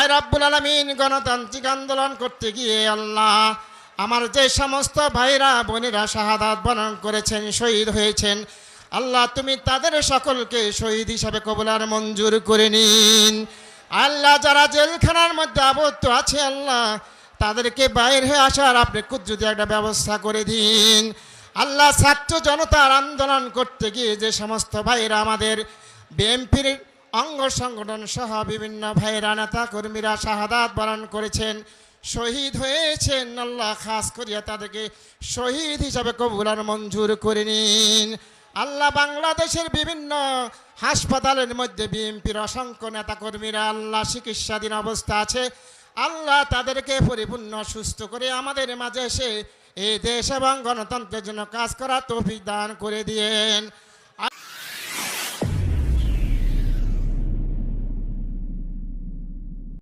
আয় রাব্বুল আলমিন গণতান্ত্রিক আন্দোলন করতে গিয়ে আল্লাহ আমার যে সমস্ত ভাইরা, বোনেরা শাহাদাত বরণ করেছেন, শহীদ হয়েছেন, আল্লাহ তুমি তাদের সকলকে শহীদ হিসাবে কবুলার মঞ্জুর করে নিন। আল্লাহ যারা জেলখানার মধ্যে আবদ্ধ আছে আল্লাহ, তাদেরকে বাইরে আসার আপনি যদি একটা ব্যবস্থা করে দিন। আল্লাহ ছাত্র জনতার আন্দোলন করতে গিয়ে যে সমস্ত ভাইরা আমাদের বিএনপির অঙ্গ সংগঠন সহ বিভিন্ন ভাইরা নেতা কর্মীরা শাহাদাত বরণ করেছেন। শহীদ হয়েছেন আল্লাহ, খাস করিয়া তাদেরকে শহীদ হিসাবে কবুলার মঞ্জুর করে নিন। আল্লাহ বাংলাদেশের বিভিন্ন হাসপাতালের মধ্যে বিএনপির অসংখ্য নেতাকর্মীরা আল্লাহ চিকিৎসাধীন অবস্থা আছে। আল্লাহ তাদেরকে পরিপূর্ণ, সুস্থ করে আমাদের মাঝে এসে এই দেশ এবং গণতন্ত্রের জন্য কাজ করা তৌফিক দান করে দিয়েন।